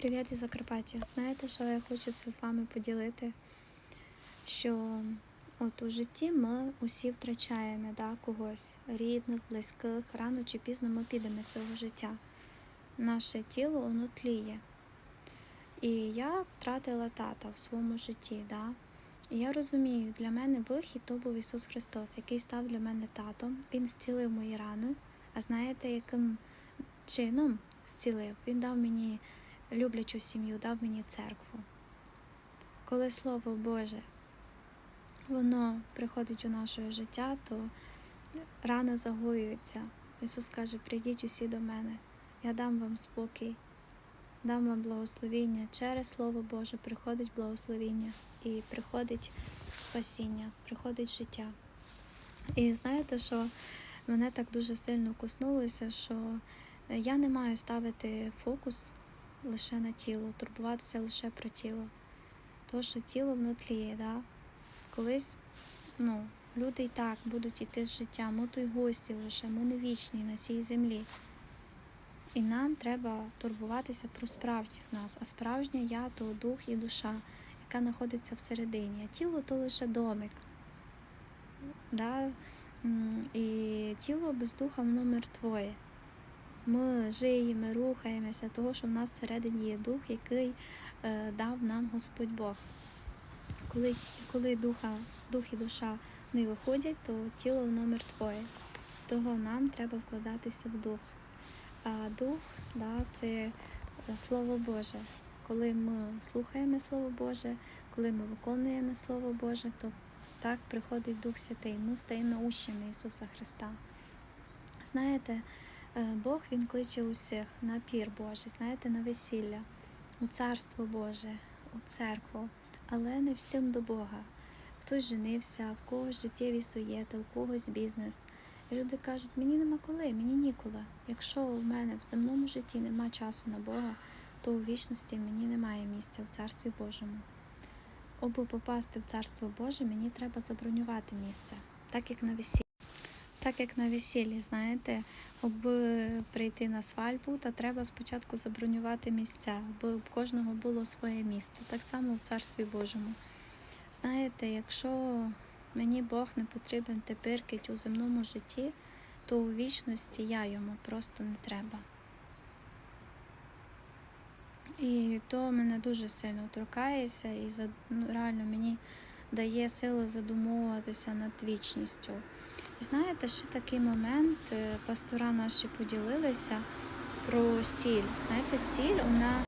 Привіт із Закарпаття. Знаєте, що я хочу з вами поділити? Що от у житті ми усі втрачаємо да, когось, рідних, близьких, рано чи пізно ми підемо з цього життя. Наше тіло воно тліє. І я втратила тата в своєму житті. Да? І я розумію, для мене вихід то був Ісус Христос, який став для мене татом. Він зцілив мої рани. А знаєте, яким чином зцілив? Він дав мені люблячу сім'ю, дав мені церкву. Коли Слово Боже, воно приходить у наше життя, то рана загоюється. Ісус каже, прийдіть усі до мене, я дам вам спокій, дам вам благословіння. Через Слово Боже приходить благословіння і приходить спасіння, приходить життя. І знаєте, що мене так дуже сильно коснулося, що я не маю ставити фокус лише на тіло, турбуватися лише про тіло. То, що тіло воно тліє, да? колись ну, люди і так будуть йти з життя, ми то й гості лише, ми не вічні на цій землі. І нам треба турбуватися про справжніх нас, а справжнє я то дух і душа, яка знаходиться всередині. А тіло то лише домик. Да? І тіло без духа воно мертвоє. Ми жиємо, рухаємося, того, що в нас всередині є дух, який е, дав нам Господь Бог. Коли, коли духа, дух і душа не виходять, то тіло воно мертвоє. Того нам треба вкладатися в дух. А дух да, це е, Слово Боже. Коли ми слухаємо Слово Боже, коли ми виконуємо Слово Боже, то так приходить Дух Святий. Ми стаємо учнями Ісуса Христа. Знаєте, Бог Він кличе усіх на пір Божий, знаєте, на весілля, у царство Боже, у церкву, але не всім до Бога. Хтось женився, в когось життєві суєти, у когось бізнес. І люди кажуть, мені нема коли, мені ніколи. Якщо в мене в земному житті нема часу на Бога, то у вічності мені немає місця в Царстві Божому. Аби попасти в Царство Боже, мені треба забронювати місце, так як на весіллі. Так як на весіллі, знаєте, аби прийти на свадьбу, та треба спочатку забронювати місця, аби в кожного було своє місце. Так само в Царстві Божому. Знаєте, якщо мені Бог не потрібен тепер у земному житті, то у вічності я йому просто не треба. І то мене дуже сильно торкається, і ну, реально мені дає сили задумуватися над вічністю. Знаєте, ще такий момент, е, пастора наші поділилися про сіль. Знаєте, сіль вона